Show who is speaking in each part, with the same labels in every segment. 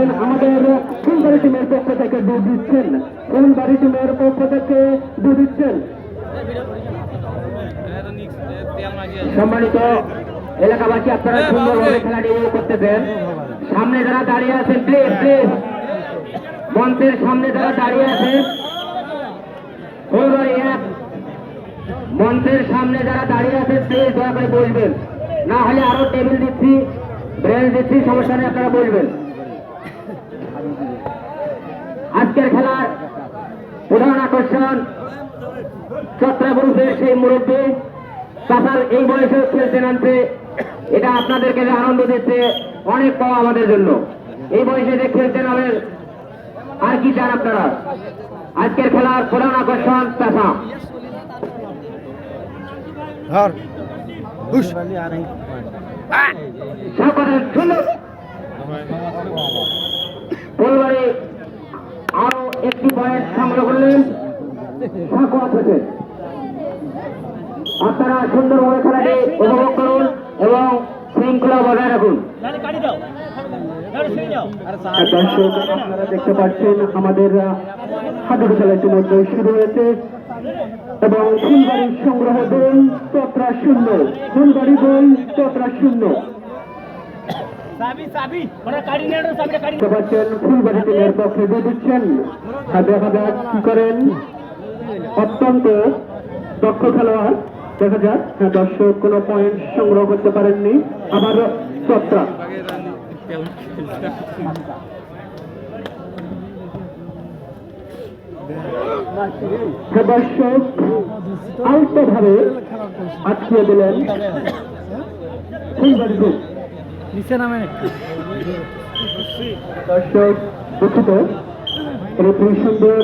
Speaker 1: পাচ্ছেন আমাদের ফুলবাড়ি টিমের পক্ষ থেকে দুধ দিচ্ছেন। ফুলবাড়ি টিমের পক্ষ থেকে দুধ দিচ্ছেন। সম্মানিত এলাকাবাসী আপনারা সুন্দরভাবে খেলাটি উপভোগ করতেছেন। সামনে যারা দাঁড়িয়ে আছেন প্লিজ প্লিজ মঞ্চের সামনে যারা দাঁড়িয়ে আছেন ফুলবাড়ি এক। মঞ্চের সামনে যারা দাঁড়িয়ে আছেন প্লিজ দয়া করে বলবেন। না হলে আরও টেবিল দিচ্ছি ব্রেঞ্চ দিচ্ছি সমস্যা নেই আপনারা বলবেন। আজকের খেলার প্রধান আকর্ষণ চত্রা গ্রুপের সেই মুরব্বী। চাষার এই বয়সে খেলতে নামছে। এটা আপনাদেরকে যে আনন্দ দিচ্ছে অনেক কম আমাদের জন্য। এই বয়সে যে খেলতে নামেন আর কি চান আপনারা? আজকের খেলার প্রধান আকর্ষণ চাষা সকলের সুন্দর ফুলবাড়ি আরও একটি পয়েন্ট সংগ্রহ করলেন আপনারা সুন্দরভাবে খেলাটি উপভোগ করুন এবং শৃঙ্খলা বজায় রাখুন। দর্শক, আপনারা দেখতে পাচ্ছেন আমাদের হাডুডু খেলা ইতিমধ্যে শুরু হয়েছে। এবং ফুলবাড়ির সংগ্রহ দুই চত্রা শূন্য। ফুলবাড়ি দুই চত্রা শূন্য
Speaker 2: চাবি চাবি ওরা কাড়ি নিয়ে আনো, চাবিটা কাড়ি
Speaker 1: দেখতে পাচ্ছেন ফুলবাড়ি টিমের পক্ষে দিয়ে দিচ্ছেন। দেখা যাক কি করেন? অত্যন্ত দক্ষ খেলোয়াড় দেখা যাক। হ্যাঁ দর্শক কোনো পয়েন্ট সংগ্রহ করতে পারেননি। আবার চত্রা। হ্যাঁ, দর্শক আলতো ভাবে আটকিয়ে দিলেন। ফুলবাড়ি
Speaker 2: নিচে নামে
Speaker 1: দর্শক দুঃখিত। খুবই সুন্দর।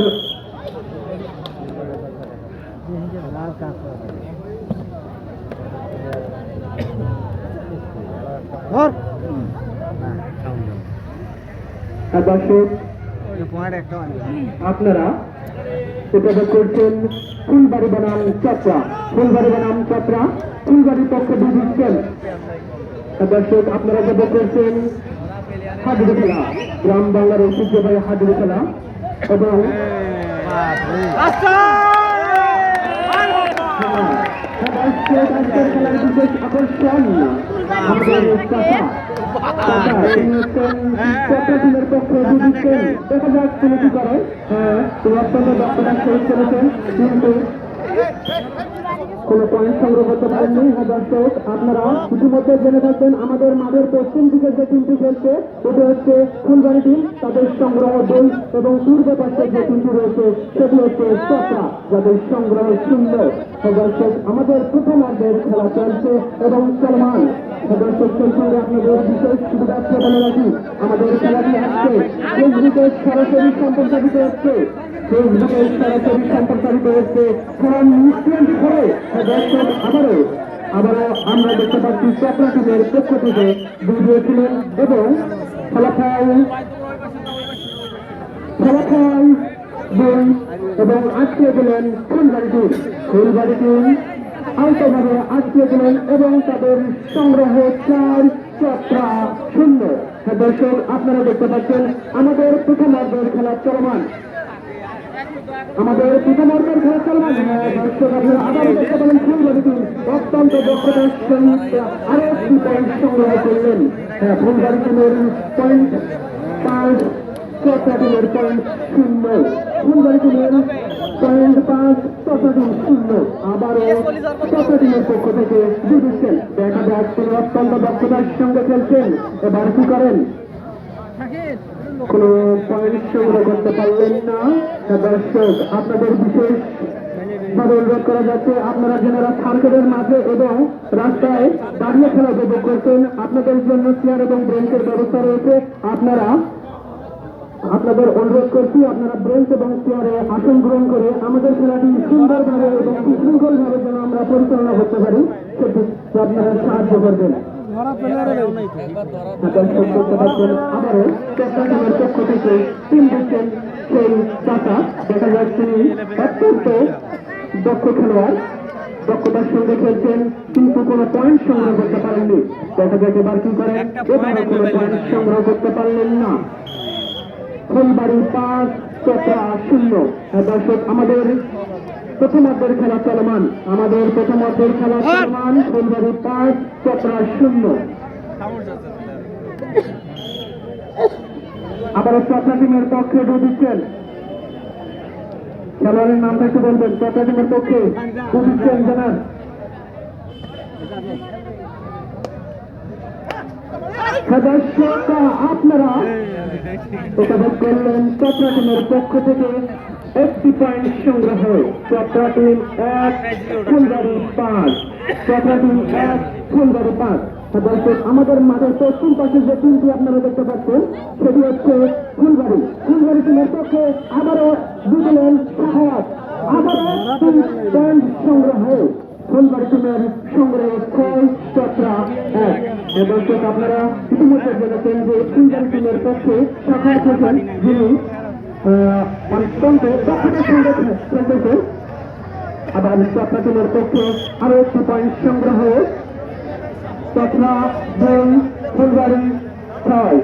Speaker 1: দর্শক আপনারা উপভোগ করছেন ফুলবাড়ি বনাম চত্রা ফুলবাড়ি বনাম চত্রা ফুলবাড়ির পক্ষে দুই দিচ্ছেন দর্শক আপনারা উপভোগ করছেন হাডুডু খেলা গ্রাম বাংলার ঐতিহ্যবাহী হাডুডু খেলা এবং আকর্ষণ হ্যাঁ কিন্তু কোন পয়েন্ট সংগ্রহ করতে পারেননি হ্যাঁ দর্শক, আপনারা ইতিমধ্যে জেনে থাকবেন আমাদের মাঠের পশ্চিম দিকে যে টিমটি খেলছে ওটা হচ্ছে ফুলবাড়ি টিম, তাদের সংগ্রহ দুই এবং পূর্ব পাশে যে টিমটি রয়েছে, সেটি হচ্ছে চট্রা যাদের সংগ্রহ শূন্য হ্যাঁ দর্শক, আমাদের প্রথম অর্ধের খেলা চলছে এবং চলমান। হ্যাঁ দর্শক সঙ্গে আপনাদের বিশেষ সুবিধার্থে বলে রাখি। আমাদের খেলাটি আসছে ফেসবুকে সরাসরি সম্প্রচারিত হচ্ছে। ফেসবুকে সরাসরি সম্প্রচারিত হচ্ছে করে দর্শক আবারও আবারও আমরা দেখতে পাচ্ছি চক্রা টিমের পক্ষ থেকে বুঝিয়েছিলেন এবং ফলাফল ফলাফল দুই এবং আটকে গেলেন ফুলবাড়ি টিম ফুলবাড়ি টিম আলতোভাবে আটকে গেলেন এবং তাদের সংগ্রহ চার চক্রা শূন্য। হ্যাঁ, দর্শক আপনারা দেখতে পাচ্ছেন আমাদের প্রথম অর্ধের খেলা চলমান। আমাদের অর্ধের খেলা চলমান অত্যন্ত দক্ষতার সহিত আরও একটি পয়েন্ট সংগ্রহ করলেন। হ্যাঁ, পয়েন্ট পাঁচ টিমের পয়েন্ট শূন্য। ফুলবাড়ি টিমের পয়েন্ট পাঁচ চট্টা টিম শূন্য। আবারও টিমের পক্ষ থেকে দিচ্ছেন দেখা যাক তিনি অত্যন্ত দক্ষতার সঙ্গে খেলছেন। এবার কি করেন? কোনো পয়েন্ট সংগ্রহ করতে পারলেন না। দর্শক, আপনাদের বিশেষ ভাবে করা যাচ্ছে, আপনারা যারা সার্কেলের মাঝে এবং রাস্তায় দাঁড়িয়ে খেলা উপভোগ করছেন, আপনাদের জন্য চেয়ার এবং ব্রেঞ্চের ব্যবস্থা রয়েছে। আপনারা, আপনাদের অনুরোধ করছি, আপনারা ব্রেঞ্চ এবং চেয়ারে আসন গ্রহণ করে আমাদের খেলাটি সুন্দরভাবে এবং সুশৃঙ্খলভাবে যেন আমরা পরিচালনা করতে পারি, সেটি আপনারা সাহায্য করবেন। টিম দিচ্ছেন সেই চাকা। দেখা যাচ্ছে তিনি অত্যন্ত দক্ষ খেলোয়াড়। দক্ষতার সঙ্গে খেলছেন কিন্তু কোনো পয়েন্ট সংগ্রহ করতে পারেননি। দেখা যাক এবার কি করেন। এবারও কোনো পয়েন্ট সংগ্রহ করতে পারলেন না। ফুলবাড়ি পাঁচ চোপড়া শূন্য। দর্শক আমাদের প্রথমার্ধের খেলা চলমান আমাদের প্রথমার্ধের খেলা চলমান ফুলবাড়ি পাঁচ চোপড়া শূন্য আবারও চোপড়া টিমের পক্ষে ডু দিচ্ছেন খেলোয়াড়ের নামটা একটু বলবেন চোপড়া টিমের পক্ষে ডু দিচ্ছেন জানান সদস্যরা আপনারা উপভোগ করলেন চট্রা টিমের পক্ষ থেকে একটি সংগ্রহ। চট্রা এক ফুলবাড়ি পাঁচ। চট্রা এক ফুলবাড়ি পাঁচ। দর্শক আমাদের মাঠের পশ্চিম পাশে যে টিমটি আপনারা দেখতে পাচ্ছেন, সেটি হচ্ছে ফুলবাড়ি ফুলবাড়ি টিমের পক্ষে আবারও জিতলেন সাহায্য আবারও তিন পয়েন্ট সংগ্রহ। ফুলবাড়ি টিমের সংগ্রহ ছয় চট্রা এক। দর্শক আপনারা ইতিমধ্যে জেনেছেন যে ফুলবাড়ি টিমের পক্ষে শাখা হোসেন যিনি অত্যন্ত দক্ষতার সঙ্গে খেলতেছেন আবার চট্রা টিমের পক্ষে আরও একটি পয়েন্ট সংগ্রহ চট্রা দুই ফুলবাড়ি ছয়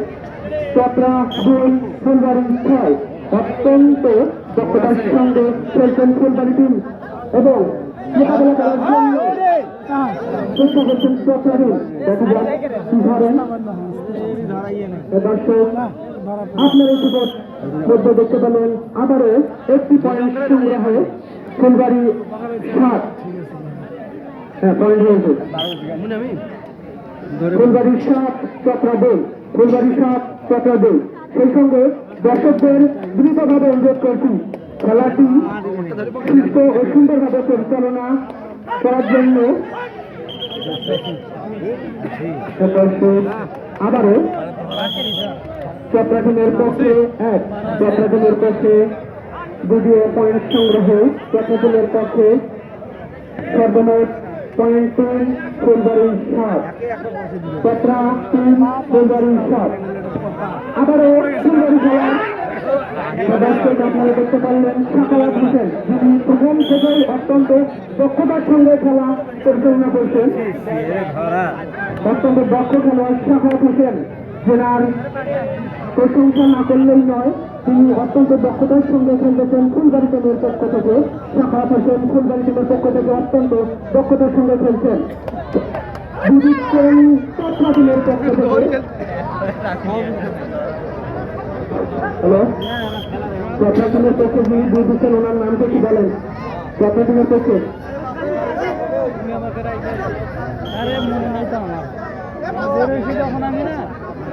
Speaker 1: চট্রা দুই ফুলবাড়ি ছয় অত্যন্ত দক্ষতার সঙ্গে খেলছেন ফুলবাড়ি টিম এবং মোকাবেলা করার জন্য চেষ্টা করছেন চট্রা টিম দেখা যাক কি ধরেন দর্শক আপনার এই মধ্যে দেখতে পেলেন আবারও একটি পয়েন্ট সংগ্রহ ফুলবাড়ি সাত হ্যাঁ পয়েন্ট হয়েছে ফুলবাড়ি সাত, চক্রা দুই ফুলবাড়ি সাত, চক্রা দুই সেই সঙ্গে দর্শকদের দ্রুতভাবে অনুরোধ করছি, খেলাটি সুস্থ ও সুন্দরভাবে পরিচালনা করার জন্য। আবারও চট্টগ্রামের পক্ষে এক চট্টগ্রামের পক্ষে দ্বিতীয় পয়েন্ট সংগ্রহ চট্টগ্রামের পক্ষে সর্বমোট পয়েন্ট তিন, ফুলবাড়ি সাত। চট্রা তিন, ফুলবাড়ি সাত। আবারও ফুলবাড়ি খেলার সদস্যকে আপনারা দেখতে পারলেন সাকালাত হোসেন প্রথম থেকেই অত্যন্ত দক্ষতার সঙ্গে খেলা পরিচালনা করছেন। অত্যন্ত দক্ষ খেলোয়াড় সাকালাত হোসেন প্রশংসা না করলেই নয়, তিনি অত্যন্ত দক্ষতার সঙ্গে খেলতেছেন ফুলবাড়ি টিমের পক্ষ থেকে। সাকালাত হোসেন ফুলবাড়ি টিমের পক্ষ থেকে অত্যন্ত দক্ষতার সঙ্গে খেলছেন। থেকে। হ্যালো? বলেন? টিমের পক্ষে।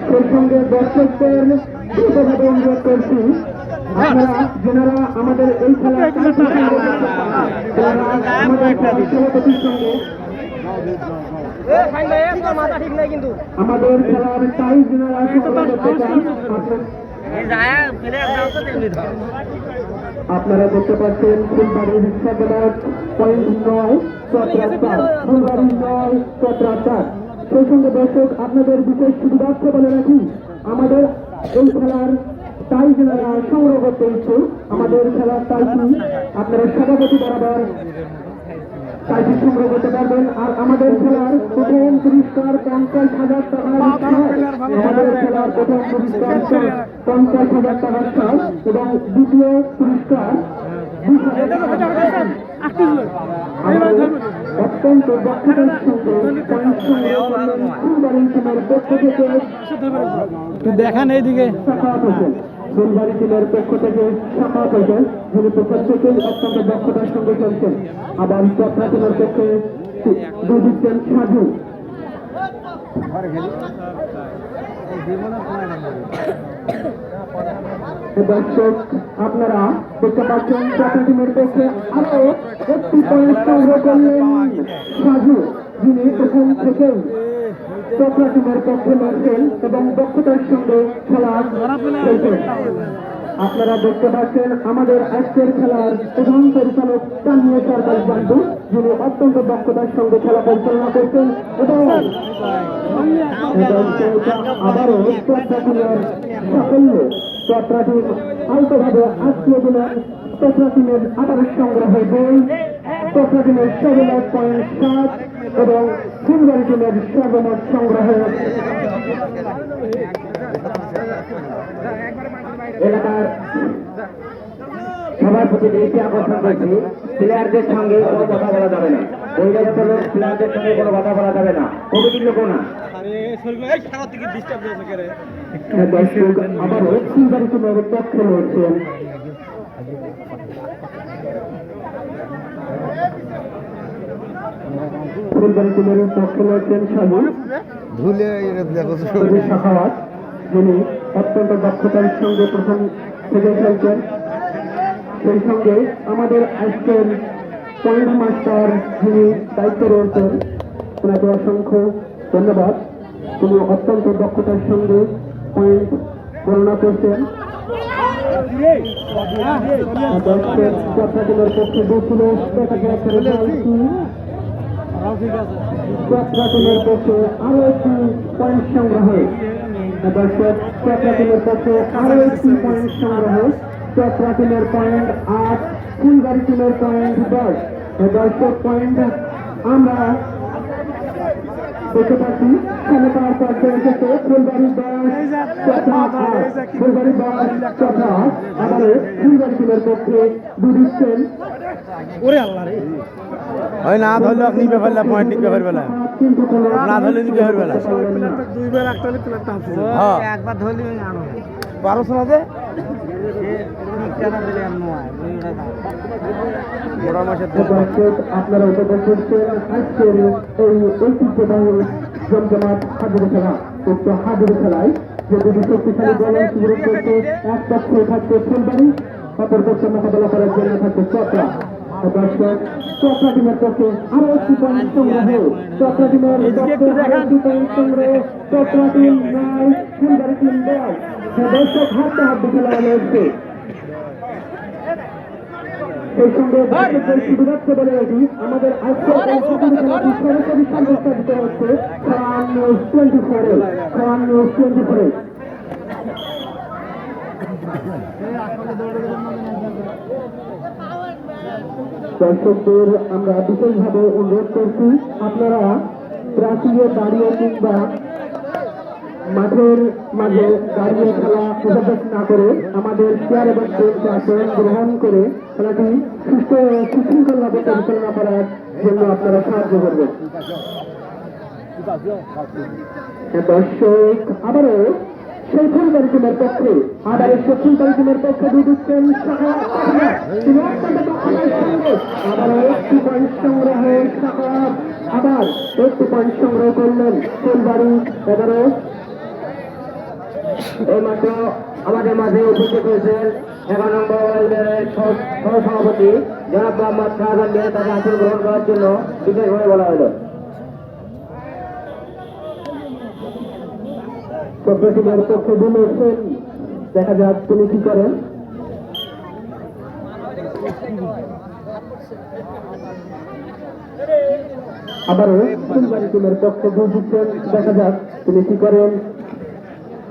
Speaker 1: সেই সঙ্গে দর্শকদের দ্রুতভাবে অনুরোধ করছি। আপনারা, যেনারা আমাদের এই খেলার আমাদের খেলার টাই যেনারা আপনার- দেখতে পাচ্ছেন ফুলবাড়ি রিক্সা পয়েন্ট নয় চার ফুলবাড়ি নয় চার সেই সঙ্গে দর্শক আপনাদের বিশেষ সুবিধার্থে বলে রাখি। আমাদের এই খেলার তাই সংগ্রহ করতে ইচ্ছুক আমাদের খেলার টাইটি আপনারা সভাপতি বরাবর টাইটি সংগ্রহ করতে পারবেন। আর আমাদের খেলার প্রথম পুরস্কার পঞ্চাশ হাজার টাকার। আমাদের খেলার প্রথম পুরস্কার পঞ্চাশ হাজার টাকার ছাড় এবং দ্বিতীয় পুরস্কার অত্যন্ত দক্ষতার সঙ্গে পয়েন্ট সংগ্রহ করলেন ফুলবাড়ি টিমের পক্ষ থেকে
Speaker 2: দেখান এইদিকে
Speaker 1: ফুলবাড়ি টিমের পক্ষ থেকে সাফাত হোসেন যিনি প্রথম থেকেই অত্যন্ত দক্ষতার সঙ্গে খেলছেন আবার চট্রা টিমের পক্ষে দুই দিচ্ছেন সাজু দর্শক, আপনারা দেখতে পাচ্ছেন চট্রা টিমের পক্ষে আরও একটি পয়েন্ট সংগ্রহ করলেন সাজু, যিনি প্রথম থেকেই চট্রা টিমের পক্ষে লড়ছেন এবং দক্ষতার সঙ্গে খেলা খেলছেন। আপনারা দেখতে পাচ্ছেন আমাদের আজকের খেলার প্রধান পরিচালক তানিয়া সরকার বান্ধু, যিনি অত্যন্ত দক্ষতার সঙ্গে খেলা পরিচালনা করছেন এবং আবারও চট্রা টিমের সাফল্য চট্রা টিম আলতোভাবে আজকে দিলেন চট্রা টিমের আবার সংগ্রহ চট্রা টিমের সর্বমোট পয়েন্ট সাত এবং ফুলবাড়ি টিমের সর্বমোট সংগ্রহ। এলাকার সবার প্রতি দৃষ্টি আকর্ষণ করছি। প্লেয়ারদের সঙ্গে কোনো কথা বলা যাবে না। লোক প্লেয়ারদের সঙ্গে কোনো কথা বলা যাবে না। কমিটির লোকও না। দর্শক টিমের পক্ষে রয়েছেন টিমের পক্ষে রয়েছেন
Speaker 3: ধুলে
Speaker 1: যিনি অত্যন্ত দক্ষতার সঙ্গে প্রথম থেকে খেলছেন। সেই সঙ্গে আমাদের আজকের পয়েন্ট মাস্টার যিনি দায়িত্বে রয়েছেন ওনাকে অসংখ্য ধন্যবাদ। তিনি অত্যন্ত দক্ষতার সঙ্গে পয়েন্ট গণনা করছেন। পক্ষে পক্ষে আরও একটি পয়েন্ট সংগ্রহে। দর্শক যাত্রা টিমের পক্ষে আরও একটি পয়েন্ট সংগ্রহে যাত্রা টিমের পয়েন্ট আট ফুলবাড়ি টিমের পয়েন্ট দশ। দর্শক পয়েন্ট আমরা দেখতে পাচ্ছি ক্ষমতার পর্যায়ে এসেছে ফুলবাড়ি দশ তথা আট। ফুলবাড়ি দশ তথা আবারও ফুলবাড়ি টিমের পক্ষে দুদিচ্ছেন
Speaker 3: ওই না ধরলে আপনি ব্যাপার পয়েন্ট নিতে পারবে না ধরলে নিতে না।
Speaker 2: দুইবার একটা প্লেয়ারটা আছে
Speaker 3: হ্যাঁ।
Speaker 2: একবার ধরলি আনো।
Speaker 1: আপনারা উপভোগ করছেন আজকের এই ঐতিহ্যবাহী জমজমাট হাজির খেলা উক্ত হাজির খেলায় যে দুটি শক্তিশালী দল অংশগ্রহণ করছে এক পক্ষে থাকছে ফুলবাড়ি অপর পক্ষে মোকাবেলা করার জন্য থাকছে চক্রা দর্শক চক্রা টিমের পক্ষে আরও একটি পয়েন্ট সংগ্রহ চক্রা টিমের একটি পয়েন্ট সংগ্রহ। চক্রা টিম নয় টিম দশ দর্শক হাতে হাতে সেই সঙ্গে দর্শকদের বলে রাখি। আমাদের আজকের এই প্রতিযোগিতাটি হচ্ছে খান নিউজ টোয়েন্টি ফোরে খান নিউজ টোয়েন্টি ফোরে দর্শকদের আমরা বিশেষভাবে অনুরোধ করছি আপনারা প্রাচীরে দাঁড়িয়ে কিংবা মাঠের মাঝে দাঁড়িয়ে খেলা উপভোগ না করে আমাদের চেয়ার এবং আসন গ্রহণ করে খেলাটি সুস্থ সুশৃঙ্খলভাবে পরিচালনা করার জন্য আপনারা সাহায্য করবেন। হ্যাঁ, দর্শক আবারও শৈখুল কারিকুমের পক্ষে আবার শৈখুল কারিকুমের পক্ষে অত্যন্ত আবার একটি পয়েন্ট সংগ্রহ আবার একটি পয়েন্ট সংগ্রহ করলেন ফুলবাড়ি। এবারও এই মাত্র আমাদের মাঝে উপস্থিত হয়েছেন এগারো নম্বর ওয়ার্ল্ডের সহসভাপতি জনাব মোহাম্মদ শাহজাহান দিয়ে তাকে আসন গ্রহণ করার জন্য বিশেষভাবে বলা হলো। প্রকৃতিদের পক্ষে বলেছেন দেখা যাক তিনি কি করেন। আবারও ফুলবাড়ি টিমের পক্ষে গোল দিচ্ছেন। দেখা যাক তিনি কি করেন।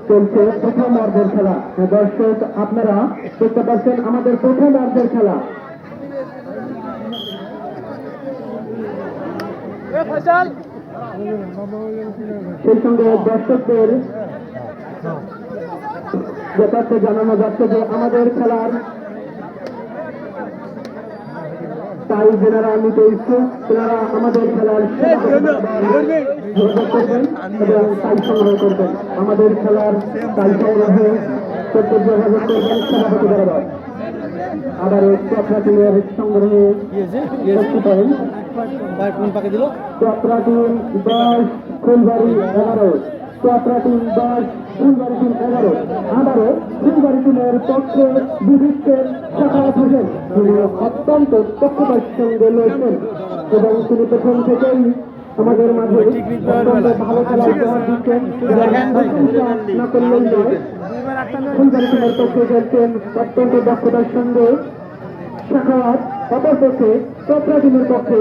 Speaker 1: চলছে প্রথম অর্ধের খেলা। দর্শক, আপনারা দেখতে পাচ্ছেন আমাদের প্রথম অর্ধের খেলা। সেই সঙ্গে দর্শকদের যথার্থ জানানো যাচ্ছে যে আমাদের খেলার তাই যারা নিতে ইচ্ছুক তারা আমাদের খেলার যোগাযোগ করবেন এবং তাই সংগ্রহ করবেন। আমাদের খেলার তাই সংগ্রহে প্রত্যেক যোগাযোগ করবেন সেনাপতি বরাবর আবার চক্রা টিমের সংগ্রহে হন। চক্রা টিম দশ ফুলবাড়ি এগারো। চক্রা টিম দশ ফুলবাড়ি টিম এগারো আবারও ফুলবাড়ি পক্ষে বিধিষ্ঠের সকাল হোসেন তিনি অত্যন্ত দক্ষতার সঙ্গে লড়ছেন এবং তিনি প্রথম থেকেই আমাদের মাঝে ভালো খেলা দিচ্ছেন না করলেই নয় ফুলবাড়ি পক্ষে খেলছেন অত্যন্ত দক্ষতার সঙ্গে শাখাওয়াত অপরপক্ষে চক্রা টিমের পক্ষে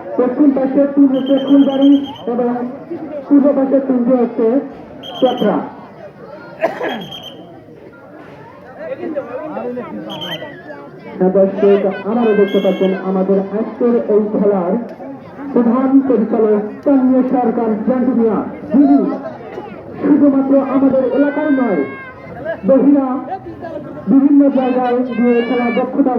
Speaker 1: পশ্চিম পাশের টিম হচ্ছে ফুলবাড়ি এবং পূর্ব পাশে টিমটি হচ্ছে দর্শক আমারও দেখতে পাচ্ছেন আমাদের আজকের এই খেলার প্রধান পরিচালক স্থানীয় সরকার জানতে মিয়া যিনি শুধুমাত্র আমাদের এলাকার নয় বহিরা বিভিন্ন জায়গায় গিয়ে খেলা দক্ষতা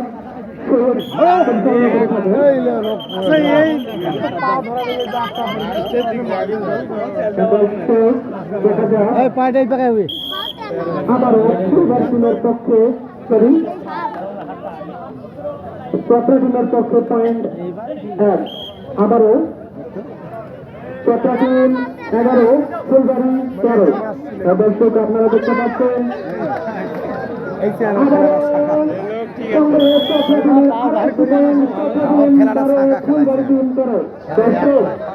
Speaker 3: পায়টাই পাকাই হবে।
Speaker 1: আবারও ফুটবল টিমের পক্ষে সরি চট্রা টিমের পক্ষে পয়েন্ট এক। আবারও চট্রা এগারো, ফুলবাড়ি তেরো। দর্শক, আপনারা দেখতে পাচ্ছেন।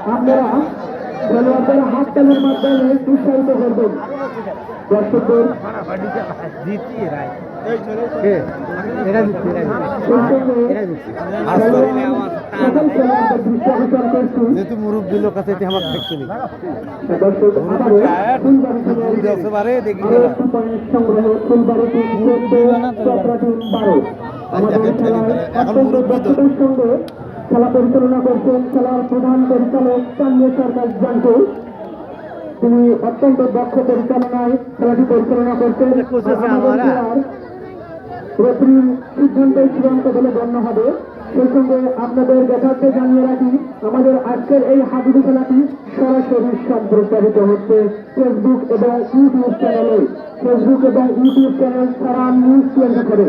Speaker 1: আপনারা খেলোয়াড়দের হাত তালের মাধ্যমে উৎসাহিত করবেন। দর্শকদের।
Speaker 3: যেহেতু মুরব্বী লোক আছে আমার দেখতে নেই। পারে দেখি
Speaker 1: খেলা পরিচালনা করছেন খেলার প্রধান পরিচালক স্থানীয় সরকার জানতো। তিনি অত্যন্ত দক্ষ পরিচালনায় খেলাটি পরিচালনা করছেন। রেফারির সিদ্ধান্ত চূড়ান্ত বলে গণ্য হবে। সেই সঙ্গে আপনাদের দেখাতে জানিয়ে রাখি আমাদের আজকের এই হাডুডু খেলাটি সরাসরি সম্প্রচারিত হচ্ছে ফেসবুক এবং ইউটিউব চ্যানেলে ফেসবুক এবং ইউটিউব চ্যানেল সারা নিউজ কেন্দ্র করে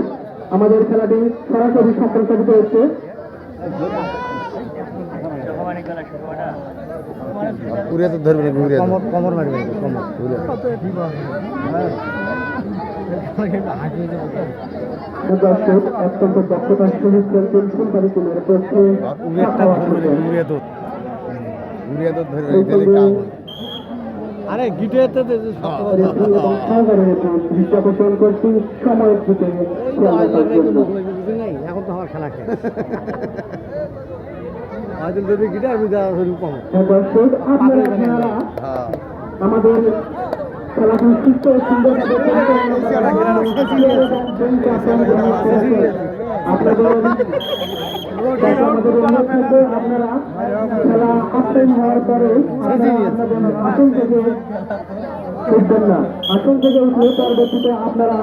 Speaker 1: আমাদের খেলাটি সরাসরি সম্প্রচারিত হচ্ছে
Speaker 3: উড়িয়া তো ধরবে না উড়িয়া কমর কমর মারবে কমর। উড়িয়া
Speaker 1: দর্শক অত্যন্ত দক্ষতার সহিত খেলছেন ফুলবাড়ি টিমের পক্ষে।
Speaker 3: উড়িয়াটা ধরবে। আরে গিটে তো
Speaker 1: রেফারি এবং সহকারীর উপর দৃষ্টি আকর্ষণ করছি সময়ের দিকে
Speaker 3: এখন তো আমার খেলা খেলে হয়তো যদি গিটার বুঝা শুরু কম
Speaker 1: আমাদের খেলাটি সুস্থ সুন্দরভাবে আপনাদের আপনারা খেলা হাফটাইম হওয়ার পরে আসন থেকে উঠবেন না আসন আপনারা